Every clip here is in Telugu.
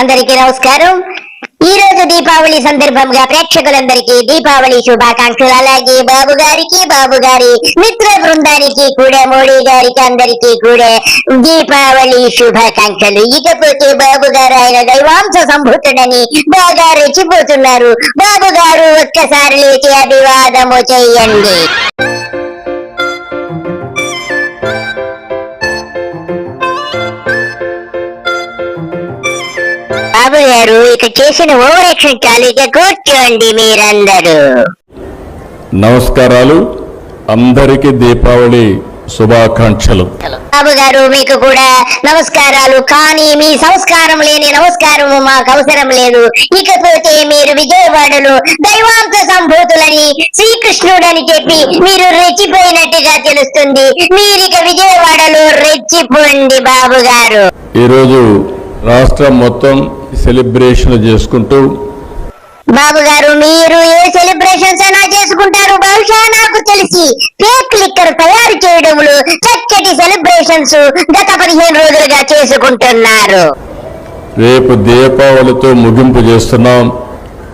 అందరికీ నమస్కారం. ఈ రోజు దీపావళి సందర్భంగా ప్రేక్షకులందరికీ దీపావళి శుభాకాంక్షలు. అలాగే బాబు గారికి బాబు గారి మిత్ర బృందానికి కూడా మోడీ గారికి అందరికీ కూడా దీపావళి శుభాకాంక్షలు. ఇకపోతే బాబు గారు ఆయన దైవాంశ సంభూతుడని బాగా రెచ్చిపోతున్నారు. బాబు గారు ఒక్కసారి లేచి అభివాదము చేయండి. బాబు గారు ఇక చేసిన ఓవర్ యాక్షన్ చాలు ఇక కూర్చోండి మీరందరూ. నమస్కారాలు. అందరికీ దీపావళి శుభాకాంక్షలు. బాబు గారు మీకు కూడా నమస్కారాలు. కానీ మీ సంస్కారం లేని నమస్కారము మాకు అవసరం లేదు. ఇకపోతే మీరు విజయవాడలో దైవాంశ సంభూతులని శ్రీకృష్ణుడని చెప్పి మీరు రెచ్చిపోయినట్టుగా తెలుస్తుంది. మీరిక విజయవాడలో రెచ్చిపోండి బాబు గారు ఈరోజు రాష్ట్రం మొత్తం సెలబ్రేషన్ చేసుకుంటూ బాబు గారు మీరు ఏ సెలబ్రేషన్స్ అయినా చేసుకుంటారు. బహుశా నాకు తెలిసి ఫేక్ లిక్కర్ తయారు చేయడంలో చక్కటి సెలబ్రేషన్స్ గత పదిహేను రోజులుగా చేసుకుంటున్నారు. రేపు దీపావళితో ముగింపు చేస్తున్నాం.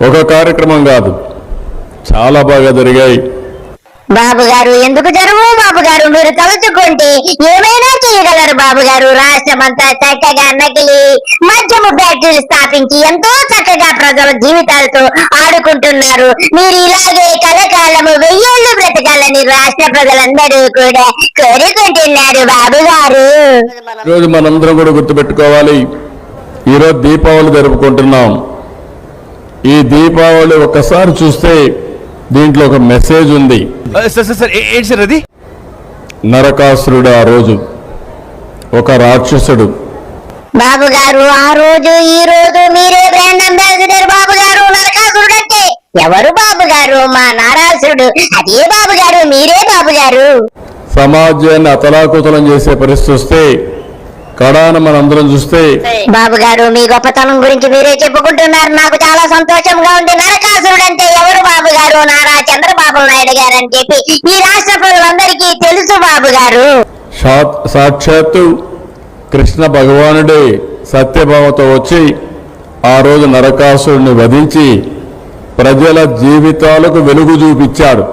ఒక కార్యక్రమం కాదు చాలా బాగా జరిగాయి. బాబు గారు ఎందుకు జరువు బాబు గారు మీరు తలుచుకుంటే ఏమైనా చేయగలరు బాబు గారు రాష్ట్రం అంతా చక్కగా నకిలి మద్యము ఫ్యాక్టరీలు స్థాపించి ఎంతో చక్కగా ప్రజల జీవితాలతో ఆడుకుంటున్నారు. మీరు ఇలాగే కలకాలము వెయ్యేళ్ళు బ్రతకాలని రాష్ట్ర ప్రజలందరూ కూడా కోరుకుంటున్నారు బాబు గారు ఈరోజు మనందరం కూడా గుర్తుపెట్టుకోవాలి ఈరోజు దీపావళి జరుపుకుంటున్నాం. ఈ దీపావళి ఒక్కసారి చూస్తే దీంట్లో ఒక మెసేజ్ ఉంది. సార్ సార్ సార్ ఏ- ఏంటి సార్ అది? నరకాసురుడు ఆ రోజు ఒక రాక్షసుడు. బాబు గారు ఆ రోజు ఈ రోజు మీరే బ్రాండ్ అంబాసిడర్ బాబు గారు నరకాసురుడు అంటే ఎవరు బాబు గారు మా నారాసురుడు. అదే బాబు గారు మీరే బాబు గారు సమాజాన్ని అతలాకుతలం చేసే పరిస్థితి వస్తే కడాన మనందరం చూస్తే బాబు గారు మీ గొప్పతనం గురించి మీరే చెప్పుకుంటున్నారు. నాకు చాలా సంతోషంగా ఉంది. నరకాసురుడు అంటే ఎవరు బాబు గారు నారా చంద్రబాబు నాయుడు గారు అని చెప్పి ఈ రాష్ట్ర ప్రజలందరికీ తెలుసు బాబు గారు సాక్షాత్తు కృష్ణ భగవానుడే సత్యభామతో వచ్చి ఆ రోజు నరకాసురుడిని వధించి ప్రజల జీవితాలకు వెలుగు చూపించాడు.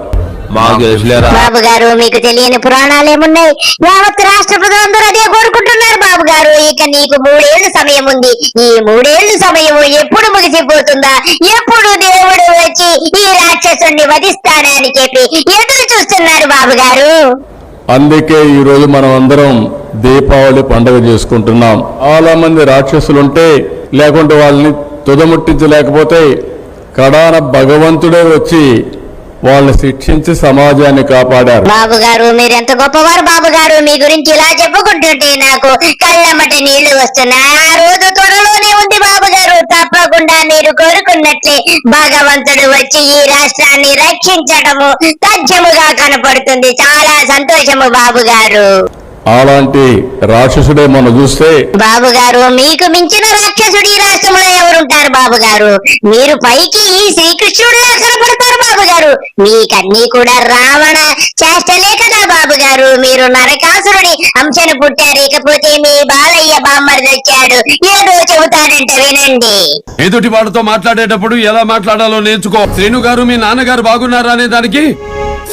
మాకు తెలుసులేరా? బాబు గారు మీకు తెలియని పురాణాలు ఏమున్నాయి? యావత్ రాష్ట్ర ప్రజలందరూ అదే కోరుకుంటున్నారు బాబు గారు. ఇక నీకు మూడేళ్ళు సమయం ఉంది. ఈ మూడేళ్ళు సమయం ఎప్పుడు ముగిసిపోతుందా? ఎప్పుడు దేవుడు వచ్చి ఈ రాక్షసుని వధిస్తాడా అని చెప్పి ఎదురు చూస్తున్నారు బాబు గారు. అందుకే ఈ రోజు మనం అందరం దీపావళి పండుగ చేసుకుంటున్నాం. చాలా మంది రాక్షసులుంటే లేకుంటే వాళ్ళని తుదముట్టించలేకపోతే కడాన భగవంతుడే వచ్చి వాళ్ళని శిక్షించి సమాజాన్ని కాపాడారు. బాబు గారు మీరెంత గొప్పవారు బాబు గారు మీ గురించి ఇలా చెప్పుకుంటుంటే నాకు కళ్ళమ్మటి నీళ్ళు వస్తున్నాయి. ఆ రోజు త్వరలోనే ఉంది బాబు గారు తప్పకుండా మీరు కోరుకున్నట్లే భగవంతుడు వచ్చి ఈ రాష్ట్రాన్ని రక్షించడము తథ్యముగా కనపడుతుంది. చాలా సంతోషము బాబు గారు అలాంటి రాక్షసుడే మనం చూస్తే బాబు గారు మీకు మించిన రాక్షసుడు ఈ రాష్ట్రంలో ఎవరుంటారు బాబు గారు మీరు పైకి ఈ శ్రీకృష్ణుడిలా కనపడతారు బాబు గారు మీకన్నీ కూడా రావణ చేష్టలే కదా బాబు గారు మీరు నరకాసురుడి అంశను పుట్టారు. ఇకపోతే మీ బాలయ్య బామ్మర్ది వచ్చాడు. ఏదో చెబుతాడంట వినండి. ఎదుటి వాడితో మాట్లాడేటప్పుడు ఎలా మాట్లాడాలో నేర్చుకో. శ్రీను గారు మీ నాన్నగారు బాగున్నారా అనే దానికి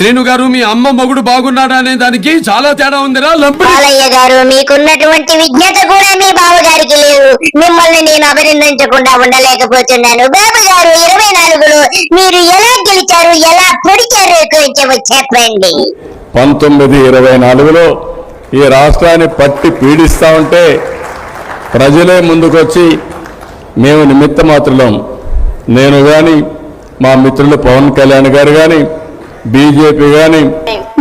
శ్రీను గారు మీ అమ్మ మొగుడు బాగున్నాడా అనే దానికి చాలా తేడా ఉందిరా లంపి బాలయ్య గారు మీకున్నటువంటి విజ్ఞత కూడా మీ బావగారికి లేదు మిమ్మల్ని నేను అభినందించకుండా ఉండలేకపోతున్నాను. బాబు గారు ఇరవై నాలుగులో మీరు ఎలా గెలిచారు ఎలా పొడిచారు కొంచెం చెప్పండి. పంతొమ్మిది ఇరవై నాలుగులో ఈ రాష్ట్రాన్ని పట్టి పీడిస్తా ఉంటే ప్రజలే ముందుకొచ్చి మేము నిమిత్త మాత్రులం. నేను కానీ మా మిత్రులు పవన్ కళ్యాణ్ గారు కానీ బీజేపీ కానీ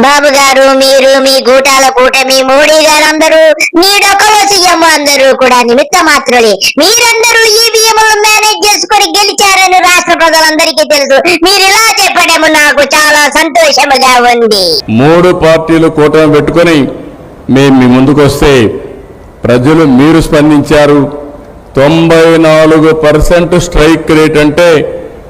బాబు గారు మీరు మీ గూటాల కూటమి మోడీ గారు అందరూ మీ డొక్కలో సీఎం అందరూ కూడా నిమిత్త మాత్రులే. మీరందరూ ఈవీఎంలు మేనేజ్ చేసుకొని గెలిచారని రాష్ట్ర ప్రజలందరికీ తెలుసు. మీరు ఇలా చెప్పడం నాకు చాలా సంతోషముగా ఉంది. మూడు పార్టీలు కూటమి పెట్టుకొని మేము మీ ముందుకు వస్తే ప్రజలు మీరు స్పందించారు. తొంభై నాలుగు పర్సెంట్ స్ట్రైక్ రేట్ అంటే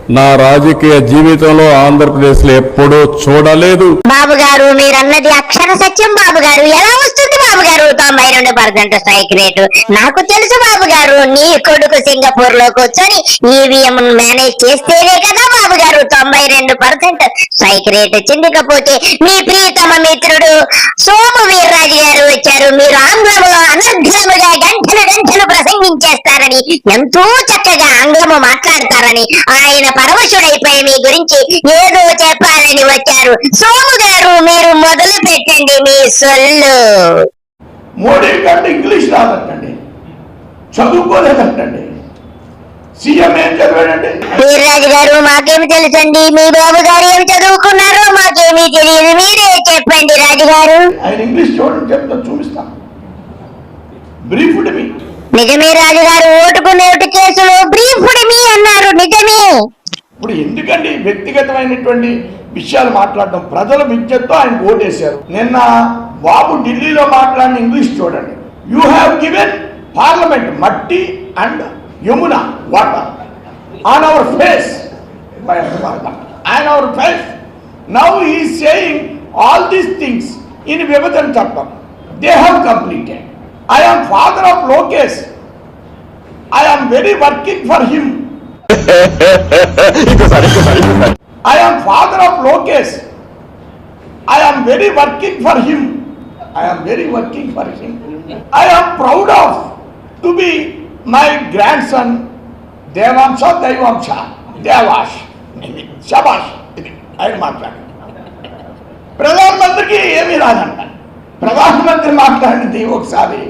నా రాజకీయ జీవితంలో ఆంధ్రప్రదేశ్లో ఎప్పుడూ చూడలేదు. బాబు గారు మీరన్నది అక్షర సత్యం బాబు గారు ఎలా వస్తుంది బాబు గారు తొంభై రెండు పర్సెంట్ స్ట్రైక్ రేటు. నాకు తెలుసు బాబు గారు నీ కొడుకు సింగపూర్లో కూర్చొని ఈవీఎం మేనేజ్ చేస్తేనే కదా బాబు గారు తొంభై రెండు పర్సెంట్ స్ట్రైక్ రేట్ చెందకపోతే మీ ప్రియతమ మిత్రుడు సోము వీర్రాజు గారు వచ్చారు. మీరు ఆంగ్లంలో అనర్ఘముగా గంటలు గంటలు ప్రసంగించేస్తారని ఎంతో చక్కగా ఆంగ్లము మాట్లాడతారని ఆయన పరవశుడైపోయి మీ గురించి ఏదో చెప్పాలని వచ్చారు. సోము గారు మీరు మొదలు పెట్టండి మీ సొల్లు. మోడీ కంటే ఇంగ్లీష్ రాదంటండి. చదువుకోలేదంటండి. సీఎం ఏం చదివాడండి? వీర్రాజు గారు మాకేమి తెలుసండి? మీ బాబు గారు ఏమి చదువుకున్నారో మాకేమీ తెలియదు. మీరే చెప్పండి రాజు గారు. ఆయన ఇంగ్లీష్ చూడండి చెప్తా చూపిస్తాను బ్రీఫ్డ్ మీ నిజమే రాజు గారు ఓటుకు నేటు కేసులో బ్రీఫ్డ్ మీ అన్నారు నిజమే ఇప్పుడు ఎందుకండి వ్యక్తిగతమైనటువంటి విషయాలు మాట్లాడడం? ప్రజల విద్యతో ఆయన ఓటేశారు. నిన్న బాబు ఢిల్లీలో మాట్లాడిన ఇంగ్లీష్ చూడండి. యూ హ్యావ్ గివెన్ పార్లమెంట్ మట్టి and Yamuna water on our face on our face now he saying all these things in విభజన చట్టం they have completed I am father of Lokesh I am very working for him I am father of Lokesh. I am very working for him. I am very working for him. I am proud of to be my grandson Devamsha Devamsha Devash Shabash ఇది ఆయన మాట్లాడు ప్రధానమంత్రికి ఏమీ రాదంట ప్రధానమంత్రి మాట్లాడింది ఒకసారి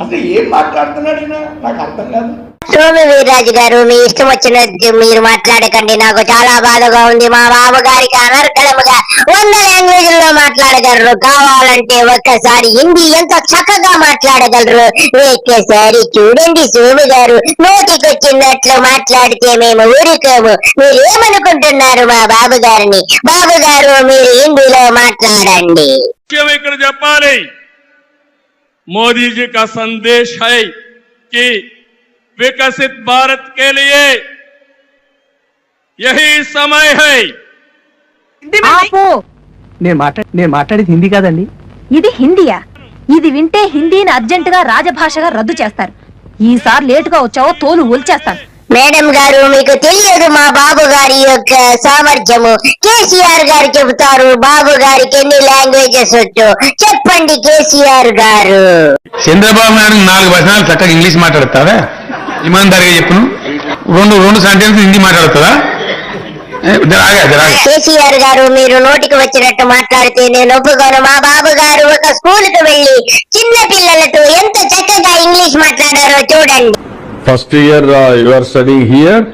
అసలు ఏం మాట్లాడుతున్నాడు ఈయన నాకు అర్థం కాదు సోమి వీర్రాజు గారు మీ ఇష్టం వచ్చినట్టు మీరు మాట్లాడకండి. నాకు చాలా బాధగా ఉంది. మా బాబు గారికి అనర్కలముగా వంద లాంగ్వేజ్లో మాట్లాడగలరు. కావాలంటే ఒక్కసారి హిందీ ఎంత చక్కగా మాట్లాడగలరు? ఒక్కసారి చూడండి సోమి గారు. నోటికొచ్చినట్లు మాట్లాడితే మేము ఊరుకోము. మీరు ఏమనుకుంటున్నారు మా బాబు గారిని బాబు గారు మీరు హిందీలో మాట్లాడండి. చెప్పాలి. మోదీజీ సందేశ विकसित भारत के लिए यही समय है ఆపు నేను మాట్లా నేను మాట్లాడేది హిందీ కాదండి ఇది హిందీయా ఇది వింటే హిందీని అర్జెంటుగా రాజభాషగా రద్దు చేస్తారు ఈసారి లేటుగా వచ్చావో తోలు ఒలిచేస్తాను మేడం గారు మీకు తెలియదు మా బాబు గారి యొక్క సామర్థ్యము కేసీఆర్ గారు చెబుతారు బాబు గారికి ఎన్ని లాంగ్వేజెస్ వచ్చు చెప్పండి కేసీఆర్ గారు చంద్రబాబు నాయుడు నాలుగు వచనాలు చక్కగా ఇంగ్లీష్ మాట్లాడుతావా ఇమాందారిగా చెప్పును. రెండు రెండు సెంటెన్స్ హిందీ మాట్లాడుతుందా? కేసీఆర్ గారు మీరు నోటికి వచ్చినట్టు మాట్లాడితే నేను ఒప్పుకోను. మా బాబు గారు ఒక స్కూల్కు వెళ్ళి చిన్న పిల్లలతో ఎంత చక్కగా ఇంగ్లీష్ మాట్లాడారో చూడండి. First year you are studying here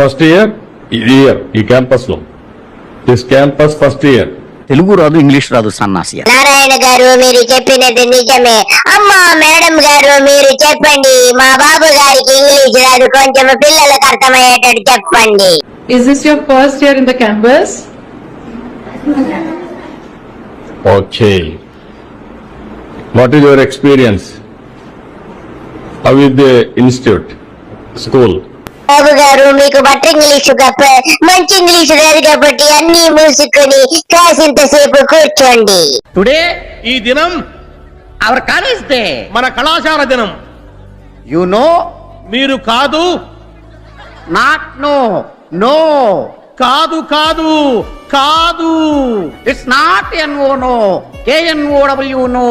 first year year ఈ క్యాంపస్లో. This campus first year Telugu రాదు ఇంగ్లీష్ రాదు సన్నాసి. నారాయణ గారు మీరు చెప్పినది నిజమే. అమ్మా మేడం గారు మీరు చెప్పండి. మా బాబు గారికి ఇంగ్లీష్ రాదు కొంచెం పిల్లలకు అర్థమయ్యేటట్టు చెప్పండి. Is this your first year in the campus? Okay. What is your experience how is the institute school బాబు గారు మీకు బట్ట ఇంగ్లీషు గప్ప మంచి ఇంగ్లీషు రాదు కాబట్టి అన్ని మూసుకొని కాసింతసేపు కూర్చోండి. టుడే ఈ దినం అవర్ కాలేజ్ డే. మన కళాశాల దినం. You know? మీరు కాదు. Not no. నో. కాదు కాదు. కాదు. It's not N O no K N O W no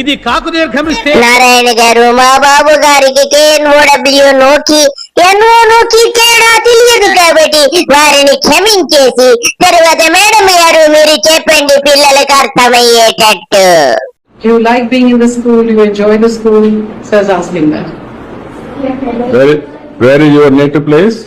ఇది కాకు దీర్ఘమిస్తే నారాయణ గారు మా బాబు గారికి కేఎన్ఓడబ్ల్యూ నోకి ఎన్ఓ నోకి తేడా తెలియదు కాబట్టి వారిని క్షమించేసి తరువాత మేడం గారు మీరు చెప్పండి పిల్లలకు అర్థమయ్యేటట్టు. You like being in the school, you enjoy the school, so I was asking that. Where where is your native place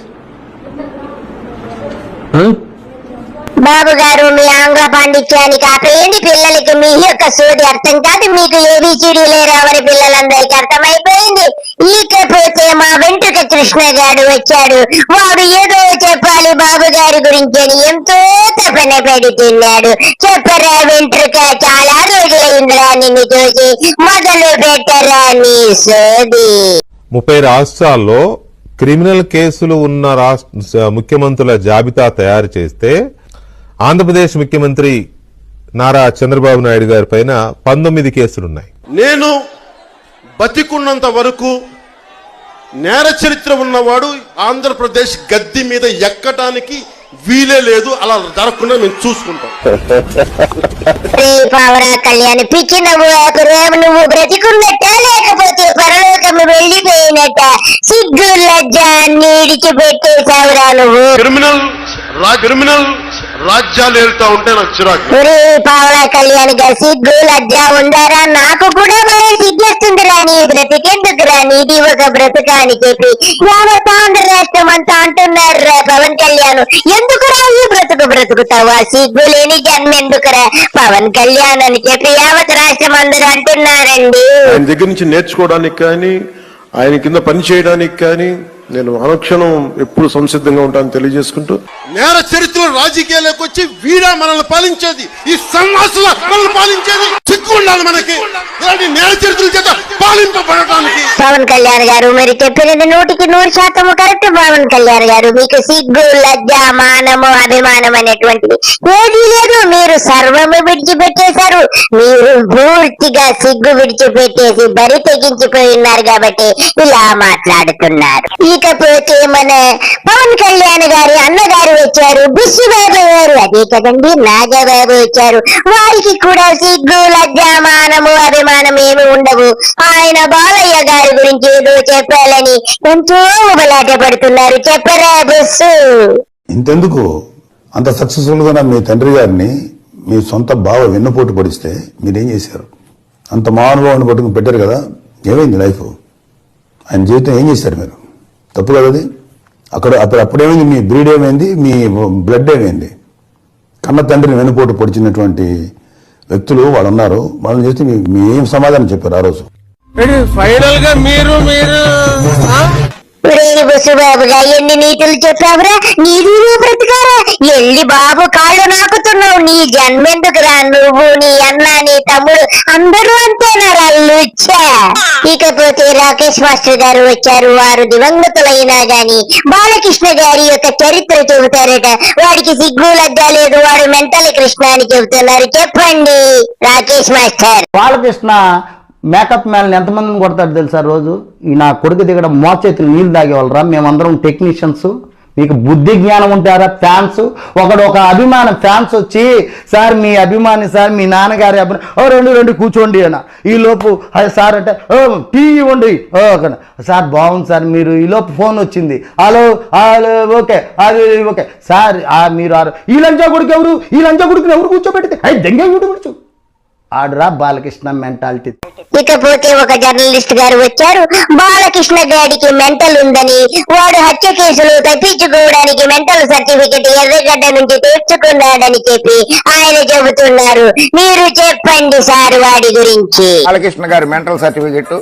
బాబు గారు మీ ఆంగ్ల పాండిత్యానికి ఆపేయండి. పిల్లలకి మీ యొక్క సోది అర్థం కాదు. మీకు ఏబిసిడీలే రావని పిల్లలందరికీ అర్థమైపోయింది. ఇకపోతే మా వెంట్రుక కృష్ణ గారు వచ్చాడు. వాడు ఏదో చెప్పాలి బాబు గారి గురించి అని ఎంతో తపన పెడుతున్నాడు చెప్పరా వెంట్రుక చాలా రోజులైందిరా నిన్ను చూసి. మొదలు పెట్టరా నీ సోది. ముప్పై రాష్ట్రాల్లో క్రిమినల్ కేసులు ఉన్న రాష్ట్ర ముఖ్యమంత్రుల జాబితా తయారు చేస్తే ఆంధ్రప్రదేశ్ ముఖ్యమంత్రి నారా చంద్రబాబు నాయుడు గారి పైన పంతొమ్మిది కేసులున్నాయి. నేను బతికున్నంత వరకు నేర చరిత్ర ఉన్నవాడు ఆంధ్రప్రదేశ్ గద్దె మీద ఎక్కడానికి వీలే లేదు. అలా జరగకుండా మేము చూసుకుంటాం. కళ్యాణ్ పిచ్చి నవ్వు నువ్వు బ్రతికున్నట్ట లేకపోతే పరలోకము వెళ్ళిపోయినట్ట. సిగ్గు లజ్జ అన్ని ఇడిచిపెట్టేశావురా నువ్వు. క్రిమినల్ రా- క్రిమినల్ రాజ్యాలు వెళ్తా ఉంటే నాకు చిరాకు. ఒరే కళ్యాణ్ గారు సిగ్గు లజ్జ ఉండారా? నాకు కూడా మరి సిగ్గేస్తుందిరా నీ బ్రతికెందుకురా నీది ఒక బ్రతుక అని చెప్పి యావత్ ఆంధ్ర రాష్ట్రం అంతా అంటున్నారా పవన్ కళ్యాణ్. ఎందుకురా ఈ బ్రతుకు బ్రతుకుతావా? సిగ్గు లేని జన్మ ఎందుకురా పవన్ కళ్యాణ్ అని చెప్పి యావత్ రాష్ట్రం అందరూ అంటున్నారండి. ఆయన దగ్గర నుంచి నేర్చుకోవడానికి కానీ ఆయన కింద పని చేయడానికి కానీ నేను అనుక్షణం ఎప్పుడు సంసిద్ధంగా ఉంటాను తెలియజేసుకుంటూ నేర చరిత్ర రాజకీయాలకు వచ్చి వీడా మనల్ని పాలించేది. ఈ సన్నాసుల మనల్ని పాలించేది. సిగ్గు ఉండాలి మనకి. ఇలాంటి నేర చరిత్రల చేత పాలింపబడటానికి. పవన్ కళ్యాణ్ గారు మీరు చెప్పినది నూటికి నూరు శాతము కరెక్ట్. పవన్ కళ్యాణ్ గారు మీకు సిగ్గు లజ్జ మానము అభిమానం అనేటువంటిది ఏదీ లేదు. మీరు సర్వము విడిచిపెట్టేశారు. మీరు పూర్తిగా సిగ్గు విడిచిపెట్టేసి బరి తెగించిపోయి ఉన్నారు కాబట్టి ఇలా మాట్లాడుతున్నారు. లేకపోతే మన పవన్ కళ్యాణ్ గారి అన్నగారు వచ్చారు బిస్సుబాబు గారు. అదే కదండి నాగబాబు వచ్చారు. వారికి కూడా సిగ్గు లజ్జామానము అభిమానం ఏమి ఉండవు. ఆయన బాలయ్య గారి గురించి ఏదో చెప్పాలని ఎంతో ఉబలాట పడుతున్నారు చెప్పరా బస్సు? ఇంతెందుకు? అంత సక్సెస్ఫుల్గా మీ తండ్రి గారిని మీ సొంత బావ వెన్నుపోటు పడిస్తే మీరేం చేశారు? అంత మానుభావాన్ని పట్టుకుని పెట్టారు కదా ఏమైంది లైఫ్? ఆయన జీవితం ఏం చేశారు మీరు? తప్పు కదది? అక్కడ అప్పుడు అప్పుడేమైంది మీ బ్రీడ్ ఏమైంది? మీ బ్లడ్ ఏమైంది? కన్న తండ్రిని వెన్నుపోటు పొడిచినటువంటి వ్యక్తులు వాళ్ళు ఉన్నారు వాళ్ళని చూస్తే మీ ఏం సమాధానం చెప్పారు ఆ రోజు? ఫైనల్గా మీరు మీరు బుసుబాబు బుసుబాబుగా ఎన్ని నీతులు చెప్పావురా? నీది బ్రతికారా? ఎల్లి బాబు కాళ్ళు నాకుతున్నావు. నీ జన్మెందుకురా నువ్వు నీ అన్న నీ తమ్ముడు అందరూ అంతేనారా లుచ్చా? ఇకపోతే రాకేష్ మాస్టర్ గారు వచ్చారు. వారు దివంగతులైనా గాని బాలకృష్ణ గారి యొక్క చరిత్ర చెబుతారట. వాడికి సిగ్గు లజ్జా లేదు. వాడు మెంటల్ కృష్ణ అని చెబుతున్నారు. చెప్పండి Rakesh master. Balakrishna makeup man ఎంతమందిని కొడతాడు తెలుసా రోజు? ఈ నా కొడుకు దిగడం మోచేతులు నీళ్ళు తాగేవాళ్ళరా? మేమందరం టెక్నీషియన్స్. మీకు బుద్ధి జ్ఞానం ఉంటారా ఫ్యాన్స్? ఒకడు ఒక అభిమాన ఫ్యాన్స్ వచ్చి సార్ మీ అభిమాని సార్ మీ నాన్నగారి అభిమాని ఓ రెండు రెండు కూర్చోండి అన్న. ఈ లోపు సార్ అంటే ఓ టీ ఇవ్వండి. ఓ సార్ బాగుంది సార్ మీరు ఈ లోపు ఫోన్ వచ్చింది. హలో హలో ఓకే అది ఓకే. సార్ ఆ, మీరు ఆ- ఈ లంచా కొడుకు ఎవరు? ఈ లంచా కొడుకుని ఎవరు కూర్చోబెడితే? అయ్యి దెంగే కూర్చో. ఆడరా బాలకృష్ణ మెంటాలిటీ. ఇకపోతే ఒక జర్నలిస్ట్ గారు వచ్చారు. బాలకృష్ణ గారికి మెంటల్ ఉందని వాడు హత్య కేసులు తప్పించుకోవడానికి మెంటల్ సర్టిఫికెట్ ఎర్రగడ్డ నుంచి తెచ్చుకున్నాడని చెప్పి ఆయన చెబుతున్నారు. మీరు చెప్పండి సార్ వాడి గురించి. బాలకృష్ణ గారి mental certificate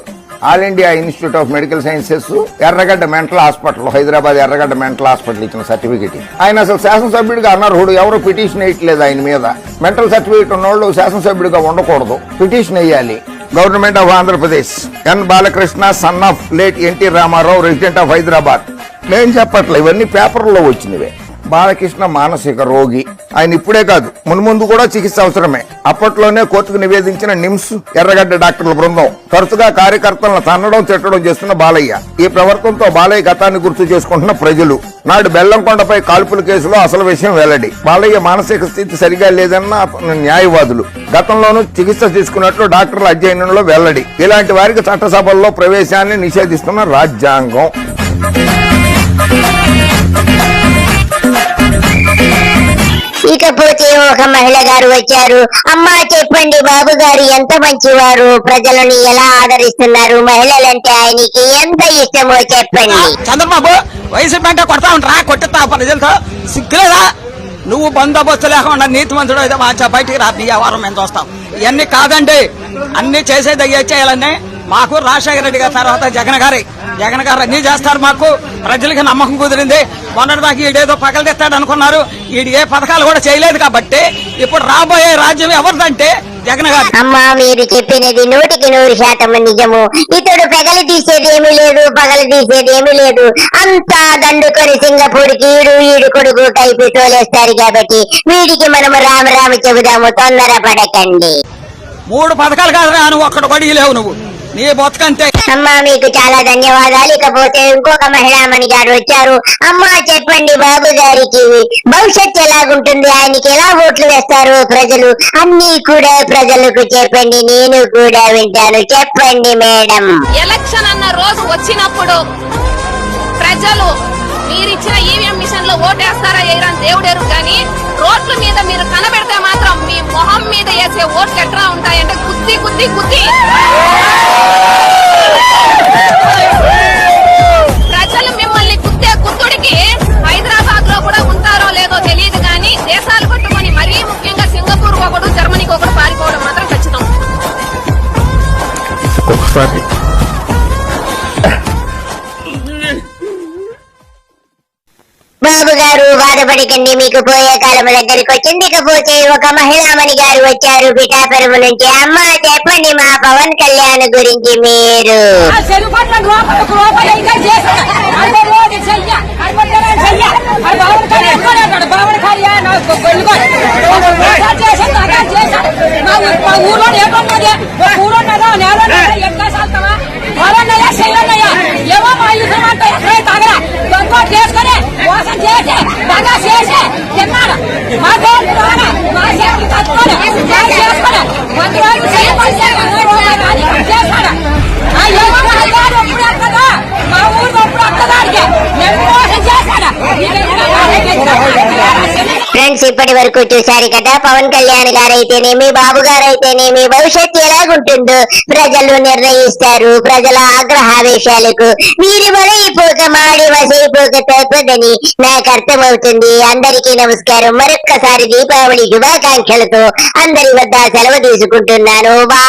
All India Institute of Medical Sciences Erragadda mental hospital Hyderabad Erragadda mental hospital ఇచ్చిన సర్టిఫికేట్ ఆయన అసలు శాసనసభ్యుడిగా అనర్హుడు ఎవరు పిటిషన్ వేయట్లేదు ఆయన మీద. మెంటల్ సర్టిఫికెట్ ఉన్నోళ్ళు శాసనసభ్యుడిగా ఉండకూడదు. పిటిషన్ వేయాలి. Government of Andhra Pradesh N. Balakrishna son of late N T Rama Rao resident of Hyderabad. నేను చెప్పట్లే ఇవన్నీ పేపర్లో వచ్చినవే. బాలకృష్ణ మానసిక రోగి. ఆయన ఇప్పుడే కాదు మున్ముందు కూడా చికిత్స అవసరమే. అప్పట్లోనే కోర్టుకు నివేదించిన నిమ్స్ ఎర్రగడ్డ డాక్టర్ల బృందం తరచుగా కార్యకర్తలను తన్నడం తిట్టడం చేస్తున్న బాలయ్య. ఈ ప్రవర్తనతో బాలయ్య గతాన్ని గుర్తు చేసుకుంటున్న ప్రజలు. నాడు బెల్లంకొండపై కాల్పుల కేసులో అసలు విషయం వెల్లడి. బాలయ్య మానసిక స్థితి సరిగా లేదన్న న్యాయవాదులు. గతంలోనూ చికిత్స తీసుకున్నట్లు డాక్టర్ల అధ్యయనంలో వెల్లడి. ఇలాంటి వారికి చట్టసభల్లో ప్రవేశాన్ని నిషేధిస్తున్న రాజ్యాంగం. ఇకపోతే ఒక మహిళ గారు వచ్చారు. అమ్మా చెప్పండి బాబు గారు ఎంత మంచివారు? ప్రజలను ఎలా ఆదరిస్తున్నారు? మహిళలంటే ఆయనకి ఎంత ఇష్టమో చెప్పండి. చంద్రబాబు వయసు అంటే కొడతా ఉంటారా కొట్టిస్తా ప్రజలతో సిగ్గులేదా? నువ్వు బందోబస్తు లేకుండా నీతిమంతుడు అయితే మా బయటికి రా నీ వ్యవహారం మేము చూస్తాం. ఇవన్నీ కాదండి. అన్ని చేసేది చేయాలని మాకు రాజశేఖర రెడ్డి గారి తర్వాత జగన్ గారి. జగన్ గారు అన్ని చేస్తారు మాకు. ప్రజలకి నమ్మకం కుదిరింది. మొన్నటి దాకా ఈడేదో పగలదెత్తాడు అనుకున్నారు. ఈడు ఏ పథకాలు కూడా చేయలేదు కాబట్టి ఇప్పుడు రాబోయే రాజ్యం ఎవరిదంటే జగన్ గారు. అమ్మా మీరు చెప్పినది నూటికి నూరు శాతం నిజము. ఇతడు పగలు తీసేది ఏమీ లేదు పగలు తీసేది ఏమీ లేదు. అంతా దండుకొని సింగపూర్కి ఈడు ఈడు కొడుకు కైపి తోలేస్తారు కాబట్టి వీడికి మనము రామ రామ చెబుదాము తొందర పడకండి మూడు పథకాలు కాదురా నువ్వు ఒక్కడు బడి లేవు నువ్వు. నీ బతుకంతే అమ్మా మీకు చాలా ధన్యవాదాలు. ఇకపోతే ఇంకొక మహిళామణి గారు వచ్చారు. అమ్మా చెప్పండి బాబు గారికి. భవిష్యత్ ఎలాగుంటుంది? ఆయనకి ఎలా ఓట్లు వేస్తారు ప్రజలు? అన్ని కూడా ప్రజలకు చెప్పండి. నేను కూడా వింటాను. చెప్పండి మేడం. ఎలక్షన్ అన్న రోజు వచ్చినప్పుడు ప్రజలు మీరిచ్చిన ఈవీఎం మిషన్లో ఓటేస్తారా వేయరని దేవుడేరు. కానీ రోడ్ల మీద మీద వేసే ఓట్లు ఎట్లా ఉంటాయంటే గుద్ది గుద్ది గుద్ది. ప్రజలు మిమ్మల్ని గుద్దే గుద్దుడికి హైదరాబాద్లో కూడా ఉంటారో లేదో తెలియదు కానీ దేశాలు పట్టుకొని మరీ ముఖ్యంగా సింగపూర్ ఒకడు జర్మనీకి ఒకడు పారిపోవడం మాత్రం ఖచ్చితం. ఒకసారి గారు బాధపడకండి మీకు పోయే కాలం దగ్గరికి వచ్చింది. ఇకపోతే ఒక మహిళామణి గారు వచ్చారు. పిఠాపురం నుంచి అమ్మ చెప్పండి మా పవన్ కళ్యాణ్ గురించి మీరు. ఏమో మా యుద్ధం అంటే ఎక్కడే తగరా? దొంగోటు చేసుకొని మోసం చేసి దగా చేసి తిన్నాడు మా దేవుడు రానా మా సేవలు కట్టుకొని దాడి చేసుకొని వంద రోజులు చేయమని చేశాడు ఆ ఏమో మా అయ్యాడు ఎప్పుడు వస్తుందా మా ఊరు ఎప్పుడు వస్తుందా అడిగే మేము మోసం చేశాడు ఫ్రెండ్స్ ఇప్పటి వరకు చూశారు కదా పవన్ కళ్యాణ్ గారైతేనేమి బాబు గారైతేనేమి భవిష్యత్తు ఎలాగుంటుందో ప్రజలు నిర్ణయిస్తారు. ప్రజల ఆగ్రహావేశాలకు వీరి వలైపోక మాడి వసైపోక తప్పదని నాకు అర్థమవుతుంది. అందరికీ నమస్కారం. మరొక్కసారి దీపావళి శుభాకాంక్షలతో అందరి వద్ద సెలవు తీసుకుంటున్నాను. బా